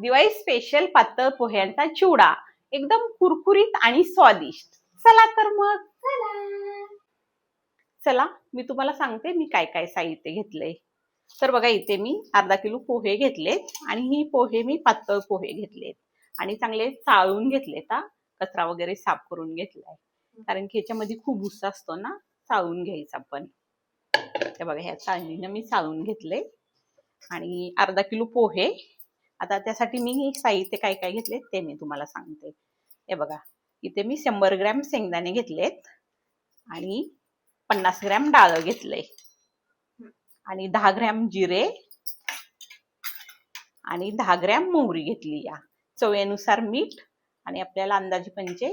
Diwali special पातळ पोह्यांचा चिवडा एकदम कुरकुरीत आणि स्वादिष्ट. चला तर मग. चला. मी तुम्हाला सांगते मी काय काय साहित्य घेतलंय. तर बघा इथे मी अर्धा किलो पोहे घेतलेत आणि ही पोहे मी पातळ पोहे घेतलेत. आणि चांगले चाळून घेतलेत हा. कचरा वगैरे साफ करून घेतलाय. कारण की ह्याच्यामध्ये खूप भुस्सा असतो ना चाळून घ्यायचा पण. ते बघा ह्या चाळणीनं मी चाळून घेतले. आणि अर्धा किलो पोहे. आता त्यासाठी मी साहित्य काय काय घेतले ते मी तुम्हाला सांगते. हे बघा इथे मी शंभर ग्रॅम शेंगदाणे घेतलेत आणि पन्नास ग्रॅम डाळ घेतले आणि दहा ग्रॅम जिरे आणि दहा ग्रॅम मोहरी घेतली या. चवेनुसार मीठ आणि आपल्याला अंदाजे पंचे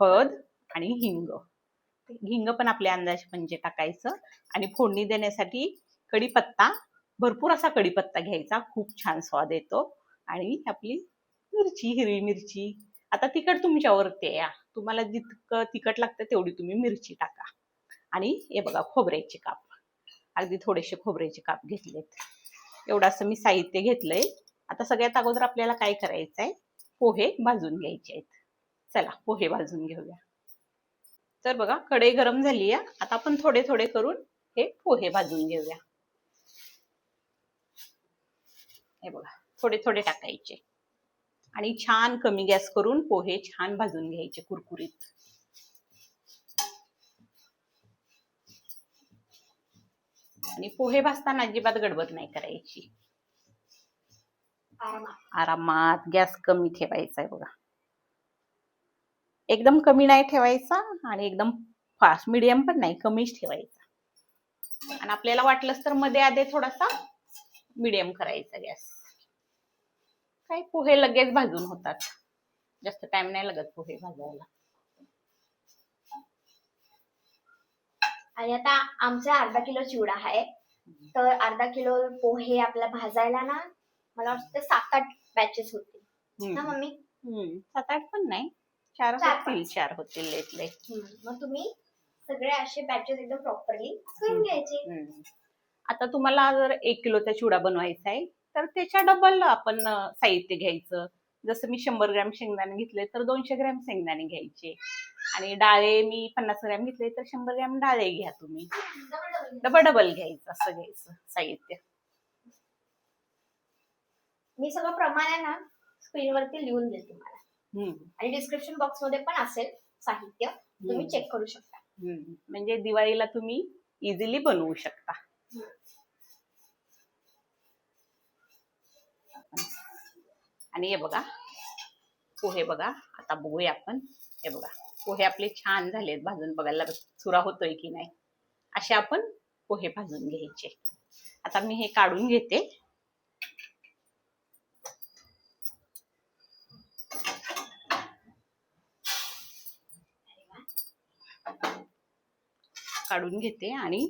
हळद आणि हिंग. हिंग पण आपल्या अंदाजे पंचे टाकायचं आणि फोडणी देण्यासाठी कढीपत्ता भरपूर असा कढीपत्ता घ्यायचा खूप छान स्वाद येतो. आणि आपली मिरची हिरवी मिरची आता तिखट तुमच्यावरती ते या. तुम्हाला जितकं तिखट लागतं तेवढी तुम्ही मिरची टाका. आणि हे बघा खोबऱ्याचे काप. अगदी थोडेसे खोबऱ्याचे काप घेतलेत. एवढं असं मी साहित्य घेतलंय. आता सगळ्यात अगोदर आपल्याला काय करायचं आहे पोहे भाजून घ्यायचे आहेत. चला पोहे भाजून घेऊया. तर बघा कढई गरम झाली आहे आता आपण थोडे थोडे करून हे पोहे भाजून घेऊया. हे बघा थोडे थोडे टाकायचे. आणि छान कमी गॅस करून पोहे छान भाजून घ्यायचे कुरकुरीत. आणि पोहे भाजताना अजिबात गडबड नाही करायची. आरामात गॅस कमी ठेवायचा आहे बघा. एकदम कमी नाही ठेवायचा आणि एकदम फास्ट मिडियम पण नाही कमीच ठेवायचा. आणि आपल्याला वाटलंच तर मध्ये आधे थोडासा मिडियम करायचा गॅस. काय पोहे लगेच भाजून होतात. जास्त टाइम नाही लागत पोहे भाजायला. आणि आता आमचा अर्धा किलो चिवडा आहे. तर अर्धा किलो पोहे आपल्याला भाजायला ना मला वाटतं सात आठ बॅचेस होतील ना. मम्मी. सात आठ पण नाही. चार होतील. चार होतील लेटले. मग तुम्ही सगळे असे बॅचेस एकदम प्रॉपरली करून घ्यायचे. आता तुम्हाला जर एक किलोचा चिवडा बनवायचा आहे तर त्याच्या डबल आपण साहित्य घ्यायचं. जसं मी शंभर ग्रॅम शेंगदाणे घेतले तर दोनशे ग्रॅम शेंगदाणे घ्यायचे. आणि डाळे मी पन्नास ग्रॅम घेतले तर शंभर ग्रॅम डाळे घ्या तुम्ही. डबल डबल घ्यायचं असं घ्यायचं साहित्य. मी सगळं प्रमाण आहे ना स्क्रीनवरती लिहून देते तुम्हाला. आणि डिस्क्रिप्शन बॉक्समध्ये पण असेल साहित्य तुम्ही. चेक करू शकता. म्हणजे दिवाळीला तुम्ही इझिली बनवू शकता. आणि हे बघा पोहे बघा आता बघूया आपण. हे बघा पोहे आपले छान झालेत. भाजून बघायला चुरा होतोय की नाही? असे आपण पोहे भाजून घ्यायचे. आता मी हे काढून घेते. काढून घेते आणि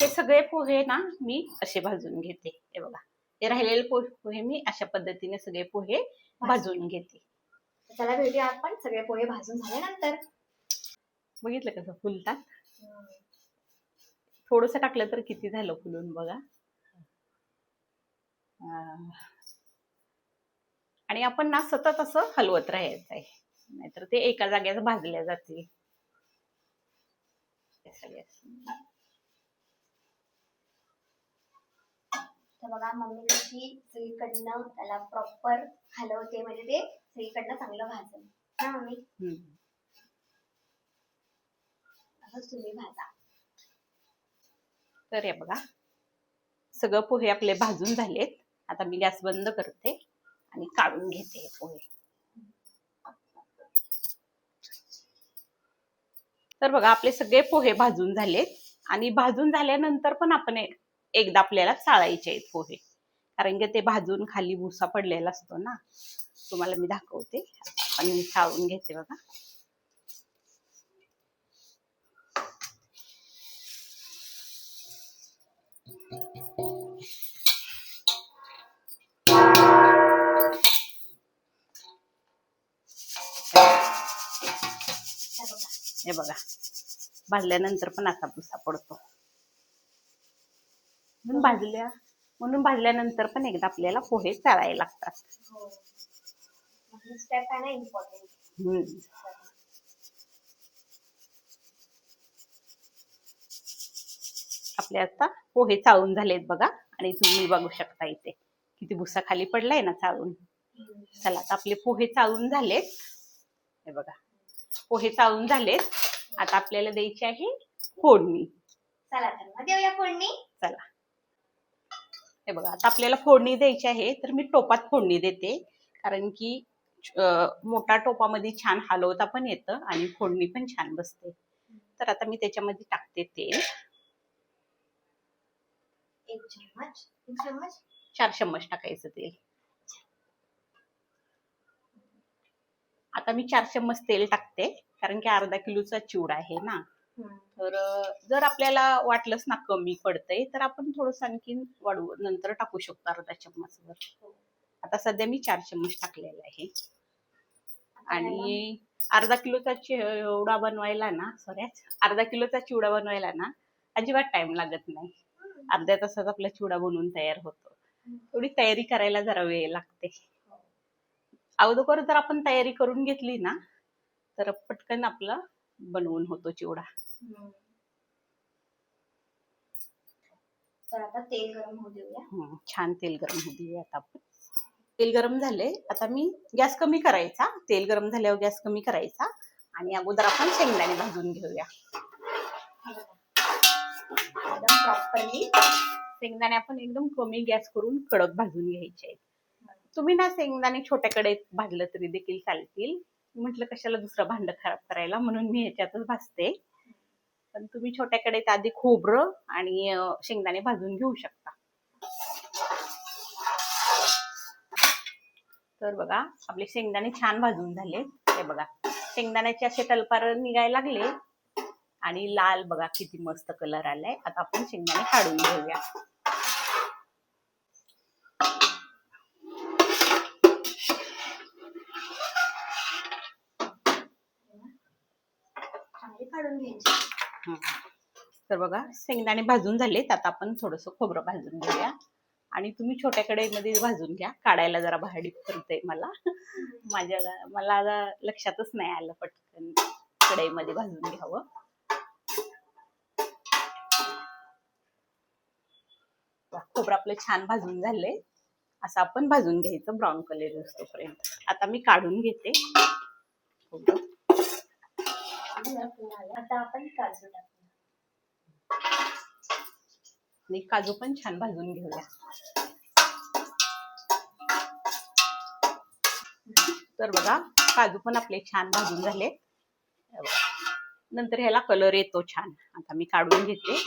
हे सगळे पोहे ना मी असे भाजून घेते. हे बघा. हे राहिलेले पोहे मी अशा पद्धतीने सगळे पोहे भाजून घेते. चला भेटूया आपण. सगळे पोहे भाजून झाल्यानंतर. बघितलं कसं फुलतात? थोडस टाकलं तर किती झालं फुलून बघा. आणि आपण ना सतत असं हलवत राहायचं आहे. नाहीतर ते एका जागेवर भाजल्या जाते हे सगळे असं. तर बघा मम्मी कशी सगळीकडनं त्याला प्रॉपर हलवते म्हणजे ते सगळीकडनं चांगलं भाजल ना मम्मी. असंच तुम्ही भाजा. तर हे बघा सगळं पोहे आपले भाजून झालेत. आता मी गॅस बंद करते आणि काढून घेते हे पोहे. तर बघा आपले सगळे पोहे भाजून झालेत. आणि भाजून झाल्यानंतर पण आपण एकदा आपल्याला चाळायचे आहेत पोहे. कारण की ते भाजून खाली भुसा पडलेला असतो ना तुम्हाला मी दाखवते. आणि मी चाळून घेते बघा. हे बघा. हे बघा. भाजल्यानंतर पण असा भुसा पडतो. म्हणून भाजल्या. म्हणून भाजल्यानंतर पण एकदा आपल्याला पोहे चाळायला लागतात. हो. हम्म. आपले आता पोहे चाळून झालेत बघा. आणि तुम्ही बघू शकता इथे. किती भुसा खाली पडलाय ना चाळून. चला आता आपले पोहे चाळून झालेत. हे बघा. पोहे चाळून झालेत. आता आपल्याला द्यायची आहे फोडणी. चला तर मग देऊया फोडणी. चला. हे बघा आता आपल्याला फोडणी द्यायची आहे तर मी टोपात फोडणी देते. कारण की मोठा टोपामध्ये छान हलवता पण येतं आणि फोडणी पण छान बसते. तर आता मी त्याच्यामध्ये टाकते तेल. चार चम्मच टाकायचं तेल. आता मी चार चम्मच तेल टाकते कारण की अर्धा किलोचा चिवडा आहे ना. तर जर आपल्याला वाटलंच ना कमी पडतंय तर आपण थोडस आणखीन वाढवू नंतर टाकू शकतो अर्धा चम्मचवर आता सध्या मी चार चम्मच टाकलेला आहे. आणि अर्धा किलोचा चिवडा बनवायला ना सॉरी अर्धा किलोचा चिवडा बनवायला ना अजिबात टाइम लागत नाही. अर्ध्या तासात आपला चिवडा बनवून तयार होतो. थोडी तयारी करायला जरा वेळ लागते. अगोदर जर आपण तयारी करून घेतली ना तर पटकन आपला बनवून होतो चिवडा. तर आता तेल गरम होऊ देऊया. छान तेल गरम होऊ देऊया आता आपण. तेल गरम झाले आता मी गॅस कमी करायचा. तेल गरम झाल्यावर गॅस कमी करायचा. आणि अगोदर आपण शेंगदाणे भाजून घेऊया. एकदम प्रॉपरली शेंगदाणे आपण एकदम कमी गॅस करून कडक भाजून घ्यायचे. तुम्ही ना शेंगदाणे छोट्या कढईत भाजलं तरी देखील चालतील. म्हटलं कशाला दुसरं भांड खराब करायला? म्हणून मी ह्याच्यातच भाजते पण तुम्ही छोट्या आधी खोबरं आणि शेंगदाणे भाजून घेऊ शकता. तर बघा आपले शेंगदाणे छान भाजून झाले हे बघा शेंगदाण्याचे असे तलपार निघायला लागले. आणि लाल बघा किती मस्त कलर आलाय. आता आपण शेंगदाणे काढून घेऊया. काढून घ्यायची. तर बघा शेंगदाणे भाजून झालेत. आता आपण थोडस खोबरं भाजून घेऊया. आणि तुम्ही छोट्या कढईमध्ये भाजून घ्या. काढायला जरा भाडी पडते मला. माझ्या मला आता लक्षातच नाही आलं पटकन कढईमध्ये भाजून घ्यावं. खोबरं आपलं छान भाजून झालंय. असं आपण भाजून घ्यायचं ब्राऊन कलर असतोपर्यंत आता मी काढून घेते. खोबरं. आता आपण काजू आणि काजू पण छान भाजून घेऊया. तर बघा काजू पण आपले छान भाजून झाले. नंतर ह्याला कलर येतो छान. आता मी काढून घेते.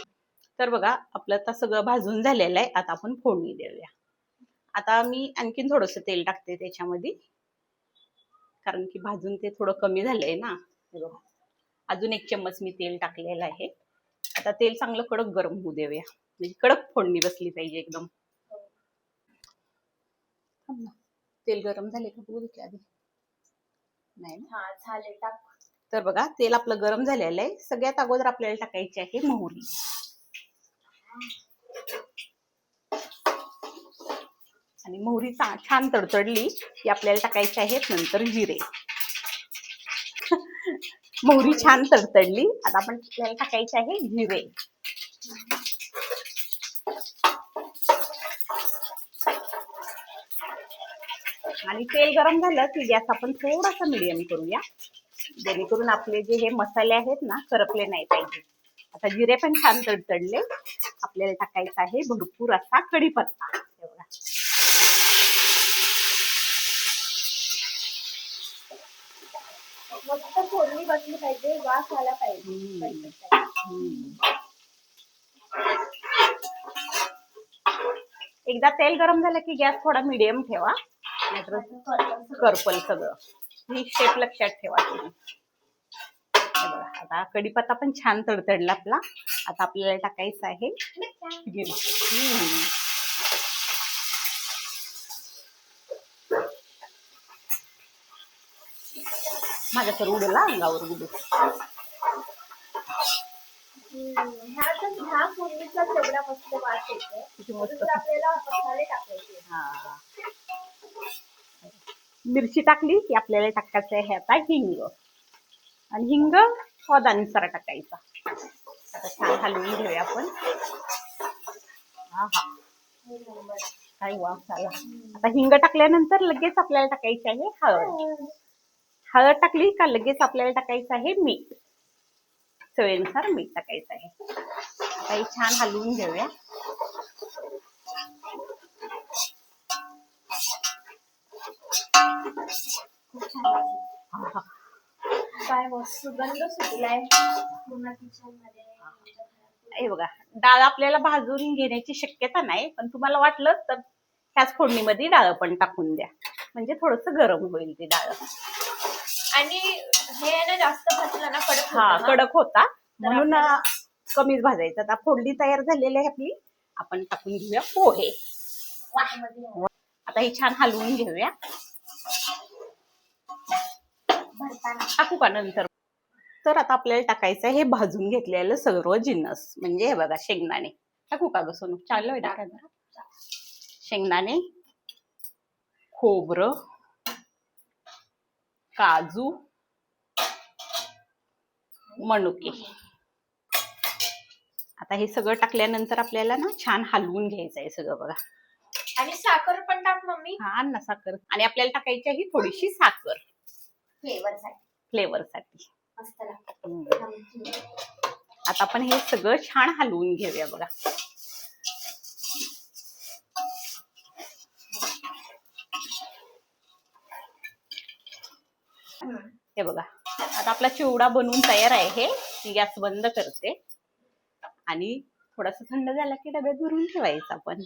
तर बघा आपलं आता सगळं भाजून झालेलं आहे. आता आपण फोडणी देऊया. आता मी आणखीन थोडस तेल टाकते त्याच्यामध्ये. कारण की भाजून ते थोडं कमी झालंय ना. बघा. अजून एक चम्मच मी तेल टाकलेलं आहे. आता तेल चांगलं कडक गरम होऊ देऊया. म्हणजे कडक फोडणी बसली पाहिजे एकदम. तेल गरम झाले का बघू दे आधी. नाही ना? हा झाले टाक. तर बघा तेल आपलं गरम झालेलं आहे. सगळ्यात अगोदर आपल्याला टाकायची आहे मोहरी. आणि मोहरी छान तडतडली की आपल्याला टाकायची आहेत नंतर जिरे. मोहरी छान तडतडली. आता आपण आपल्याला टाकायचे आहे जिरे. आणि तेल गरम झालं की गॅस आपण थोडासा मिडियम करूया. जेणेकरून आपले जे हे मसाले आहेत ना करपले नाही पाहिजे. आता जिरे पण छान तडतडले. आपल्याला टाकायचं आहे भरपूर असा कढीपत्ता एवढा मस्त फोडणी बसली पाहिजे वास आला पाहिजे. एकदा तेल गरम झालं की गॅस थोडा मिडियम ठेवा. नाहीतर करपल सगळं. ही स्टेप लक्षात ठेवा तुम्ही. आता कढीपत्ता पण छान तडतडला आपला. आता आपल्याला टाकायचं आहे मिरच्या. जिरे हम्म. माझ्या तर उडला अंगावर उडू. हा. मिरची टाकली की आपल्याला टाकायचं आहे आता हिंग. आणि हिंग स्वादानुसार टाकायचा. आता छान हलवून घेऊया आपण. हा हा. काय आता हिंग टाकल्यानंतर लगेच आपल्याला टाकायची आहे हळद. हळद टाकली का लगेच आपल्याला टाकायचं आहे मीठ. चवीनुसार मीठ टाकायचं आहे. आता हे छान हलवून घेऊया. काय सुगंध सुटलाय. हे बघा डाळ आपल्याला भाजून घेण्याची शक्यता नाही पण तुम्हाला वाटलं तर ह्याच फोडणीमध्ये डाळ पण टाकून द्या. म्हणजे थोडस गरम होईल ती डाळ. आणि हे आहे ना जास्त भाजलं ना कडक हा होतं ना. कडक होता. म्हणून अं, कमीच भाजायचं. आता फोडणी तयार झालेली आहे आपली. आपण टाकून घेऊया पोहे. वाटीमध्ये आता हे छान हलवून घेऊया. भरताना. टाकू का नंतर? तर आता आपल्याला टाकायचं आहे हे भाजून घेतलेलं सर्व जिन्नस म्हणजे हे बघा शेंगदाणे. टाकू का ग सोनू? चालू टाकायचं शेंगदाणे खोबरं काजू मनुके. आता हे सगळं टाकल्यानंतर आपल्याला ना छान हलवून घ्यायचं आहे सगळं बघा. आणि साखर पण टाक मम्मी. हा अन्न साखर. आणि आपल्याला टाकायची आहे थोडीशी साखर. फ्लेवर साठी. फ्लेवर साठी. मस्त लागतं. हम्म. नमकीन. आता आपण हे सगळं छान हलवून घेऊया बघा. बघा. आता आपला चिवडा बनवून तयार आहे हे. मी गॅस बंद करते. आणि थोडासा थंड झाला की डब्यात भरून ठेवायचा आपण.